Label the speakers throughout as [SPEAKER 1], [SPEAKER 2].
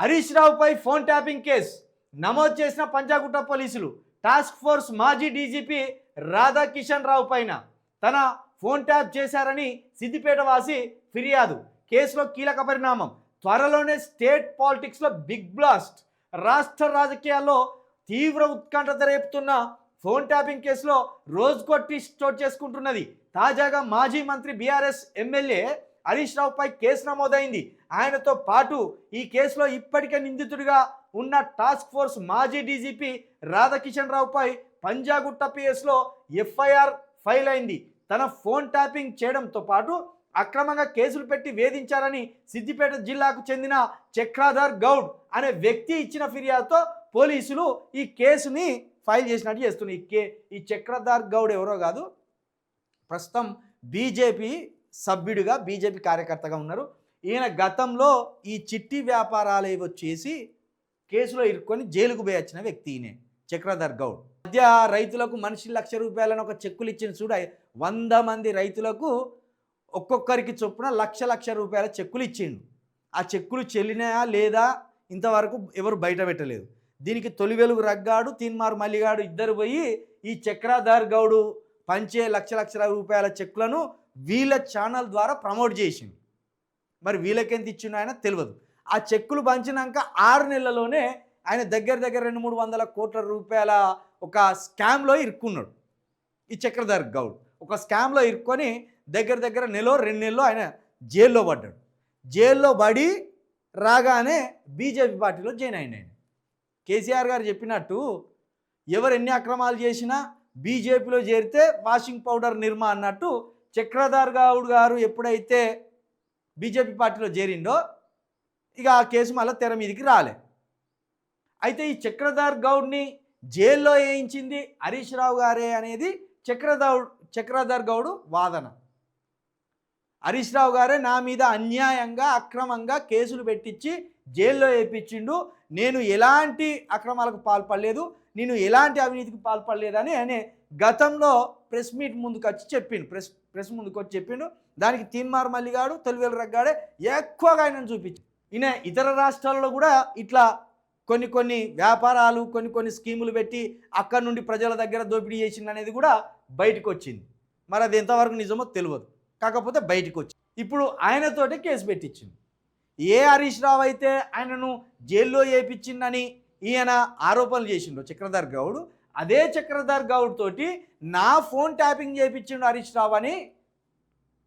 [SPEAKER 1] హరీష్ రావుపై phone tapping case. నమోదు చేసిన పంజాగుట్ట పోలీసులు టాస్క్ ఫోర్స్ మాజీ డీజీపీ రాధాకిషన్ రావు పైన. తన ఫోన్ ట్యాప్ చేశారని సిద్దిపేట వాసి ఫిర్యాదు. కేసులో కీలక పరిణామం. త్వరలోనే స్టేట్ పాలిటిక్స్లో బిగ్ బ్లాస్ట్. రాష్ట్ర రాజకీయాల్లో తీవ్ర ఉత్కంఠత రేపుతున్న ఫోన్ ట్యాపింగ్ కేసులో రోజుకో కొట్టి చోటు చేసుకుంటున్నది. తాజాగా మాజీ మంత్రి బీఆర్ఎస్ ఎమ్మెల్యే హరీష్ రావుపై కేసు నమోదైంది. ఆయనతో పాటు ఈ కేసులో ఇప్పటికే నిందితుడిగా ఉన్న టాస్క్ ఫోర్స్ మాజీ డీజీపీ రాధాకిషన్ రావుపై పంజాగుట్ట పిఎస్లో ఎఫ్ఐఆర్ ఫైల్ అయింది. తన ఫోన్ ట్యాపింగ్ చేయడంతో పాటు అక్రమంగా కేసులు పెట్టి వేధించారని సిద్దిపేట జిల్లాకు చెందిన చక్రాధర్ గౌడ్ అనే వ్యక్తి ఇచ్చిన ఫిర్యాదుతో పోలీసులు ఈ కేసుని ఫైల్ చేసినట్టు చేస్తున్నారు. ఈ కే ఈ చక్రధార్ గౌడ్ ఎవరో కాదు. ప్రస్తుతం బీజేపీ సభ్యుడిగా బీజేపీ కార్యకర్తగా ఉన్నారు. ఈయన గతంలో ఈ చిట్టి వ్యాపారాలు ఏవో చేసి కేసులో ఇరుక్కొని జైలుకు పోయి వచ్చిన వ్యక్తి ఈయనే చక్రధర్ గౌడ్. మధ్య రైతులకు మనిషి లక్ష రూపాయలను ఒక చెక్కులు ఇచ్చిన చూడ వంద మంది రైతులకు ఒక్కొక్కరికి చొప్పున లక్ష లక్ష రూపాయల చెక్కులు ఇచ్చిండు. ఆ చెక్కులు చెల్లినాయా లేదా ఇంతవరకు ఎవరు బయట పెట్టలేదు. దీనికి తొలి వెలుగు రగ్గాడు తీన్మారు మల్లిగాడు ఇద్దరు పోయి ఈ చక్రాధార్ గౌడు పంచే లక్ష లక్షల రూపాయల చెక్కులను వీళ్ళ ఛానల్ ద్వారా ప్రమోట్ చేసిండు. మరి వీళ్ళకెంత ఇచ్చిండో ఆయన తెలియదు ఆ చెక్కులు పంచినాక ఆరు నెలల్లోనే ఆయన దగ్గర దగ్గర రెండు మూడు వందల కోట్ల రూపాయల ఒక స్కామ్లో ఇరుక్కున్నాడు. ఈ చక్రధర్ గౌడ్. ఒక స్కామ్లో ఇరుక్కొని దగ్గర దగ్గర నెల రెండు నెలలో ఆయన జైల్లో పడ్డాడు. జైల్లో పడి రాగానే బీజేపీ పార్టీలో జాయిన్ అయిన ఆయన. కేసీఆర్ గారు చెప్పినట్టు ఎవరు ఎన్ని అక్రమాలు చేసినా బీజేపీలో చేరితే వాషింగ్ పౌడర్ నిర్మా అన్నట్టు చక్రధార్ గౌడ్ గారు ఎప్పుడైతే బీజేపీ పార్టీలో చేరిండో ఇక ఆ కేసు మళ్ళీ తెర మీదకి రాలే. అయితే ఈ చక్రధార్ గౌడ్ని జైల్లో వేయించింది హరీష్ రావు గారే అనేది చక్రధౌడ్ చక్రధర్ గౌడు వాదన. హరీష్ రావు గారే నా మీద అన్యాయంగా అక్రమంగా కేసులు పెట్టించి జైల్లో వేయించిండు. నేను ఎలాంటి అక్రమాలకు పాల్పడలేదు నేను ఎలాంటి అవినీతికి పాల్పడలేదని అనే గతంలో ప్రెస్ మీట్ ముందుకు వచ్చి చెప్పిండు. ప్రెస్ ప్రెస్ ముందుకు వచ్చి చెప్పిండు. దానికి తీన్మార్ మల్లిగాడు తొలివేలు రగ్గాడే ఎక్కువగా ఆయనను చూపించి ఈయన ఇతర రాష్ట్రాల్లో కూడా ఇట్లా కొన్ని కొన్ని వ్యాపారాలు కొన్ని కొన్ని స్కీములు పెట్టి అక్కడి నుండి ప్రజల దగ్గర దోపిడీ చేసింది అనేది కూడా బయటకు వచ్చింది మరి అది ఎంతవరకు నిజమో తెలియదు కాకపోతే బయటకు వచ్చింది ఇప్పుడు ఆయనతోటే కేసు పెట్టించింది ఏ హరీష్ రావు అయితే ఆయనను జైల్లో వేయించిందని ఈయన ఆరోపణలు చేసిండు. చక్రధర్ గౌడ్ అదే చక్రధర్ గౌడ్ తోటి నా ఫోన్ ట్యాపింగ్ చేయించిండు హరీష్ రావు అని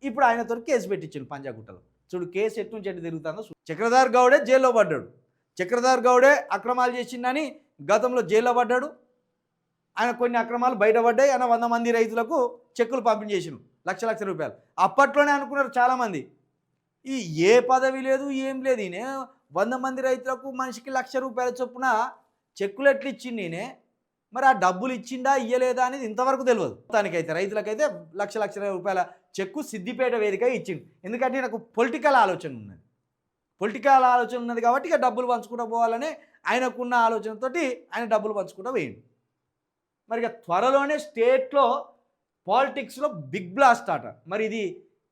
[SPEAKER 1] ఇప్పుడు ఆయనతో కేసు పెట్టించిండు పంజాగుట్టలో. చూడు కేసు ఎటు నుంచి ఎటు తిరుగుతుందో చక్రధర్ గౌడే జైల్లో పడ్డాడు. చక్రధర్ గౌడే అక్రమాలు చేసిండని గతంలో జైల్లో పడ్డాడు. ఆయన కొన్ని అక్రమాలు బయటపడ్డాయి. ఆయన వంద మంది రైతులకు చెక్కులు పంపిణీ చేసిండు లక్ష లక్ష రూపాయలు. అప్పట్లోనే అనుకున్నారు చాలామంది. ఈ ఏ పదవి లేదు ఏం లేదు. ఈయన వంద మంది రైతులకు మనిషికి లక్ష రూపాయల చొప్పున చెక్కులు ఎట్లు ఇచ్చింది ఈయనే? మరి ఆ డబ్బులు ఇచ్చిండా ఇయ్యలేదా అనేది ఇంతవరకు తెలియదు. దానికైతే రైతులకైతే లక్ష లక్ష రూపాయల చెక్కు సిద్దిపేట వేదిక ఇచ్చింది ఎందుకంటే నాకు పొలిటికల్ ఆలోచన ఉన్నది. పొలిటికల్ ఆలోచన ఉన్నది కాబట్టి ఇక డబ్బులు పంచుకుంటూ పోవాలని ఆయనకున్న ఆలోచనతోటి ఆయన డబ్బులు పంచుకుంటూ పోయింది మరి ఇక త్వరలోనే స్టేట్లో పాలిటిక్స్లో బిగ్ బ్లాస్ట్ ఆట మరి ఇది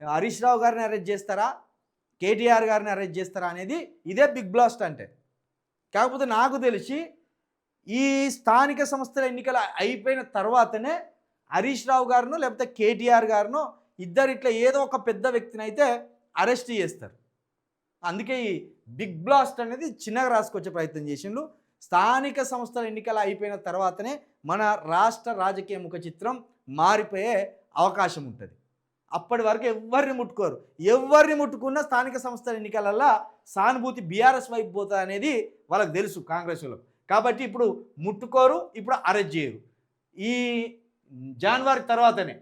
[SPEAKER 1] హరీష్ రావు గారిని అరెస్ట్ చేస్తారా కేటీఆర్ గారిని అరెస్ట్ చేస్తారా అనేది ఇదే బిగ్ బ్లాస్ట్ అంటే. కాకపోతే నాకు తెలిసి ఈ స్థానిక సంస్థల ఎన్నికలు అయిపోయిన తర్వాతనే హరీష్ రావు గారును లేకపోతే కేటీఆర్ గారును ఇద్దరు ఇట్లా ఏదో ఒక పెద్ద వ్యక్తిని అయితే అరెస్ట్ చేస్తారు. అందుకే ఈ బిగ్ బ్లాస్ట్ అనేది చిన్నగా రాసుకొచ్చే ప్రయత్నం చేసిండు స్థానిక సంస్థల ఎన్నికలు అయిపోయిన తర్వాతనే మన రాష్ట్ర రాజకీయ ముఖ చిత్రం మారిపోయే అవకాశం ఉంటుంది. అప్పటి వరకు ఎవరిని ముట్టుకోరు. ఎవరిని ముట్టుకున్నా స్థానిక సంస్థల ఎన్నికలల్లో సానుభూతి బీఆర్ఎస్ వైపు పోతుంది అనేది వాళ్ళకి తెలుసు కాంగ్రెస్ వాళ్ళకు. కాబట్టి ఇప్పుడు ముట్టుకోరు ఇప్పుడు అరెస్ట్ చేయరు. ఈ జనవరి తర్వాతనే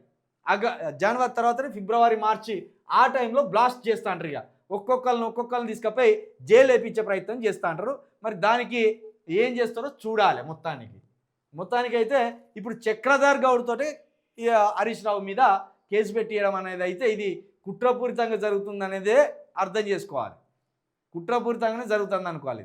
[SPEAKER 1] అగ జనవరి తర్వాతనే ఫిబ్రవరి మార్చి ఆ టైంలో బ్లాస్ట్ చేస్తా అంటారు ఇక ఒక్కొక్కరిని ఒక్కొక్కరిని తీసుకపోయి జైలు వేపించే ప్రయత్నం చేస్తూ అంటారు మరి దానికి ఏం చేస్తారో చూడాలి మొత్తానికి. మొత్తానికి అయితే ఇప్పుడు చక్రధర్ గౌడ్తోటి ఇక హరీష్ రావు మీద కేసు పెట్టియడం అనేది అయితే ఇది కుట్రపూరితంగా జరుగుతుంది అనేదే అర్థం చేసుకోవాలి. కుట్రపూరితంగానే జరుగుతుంది అనుకోవాలి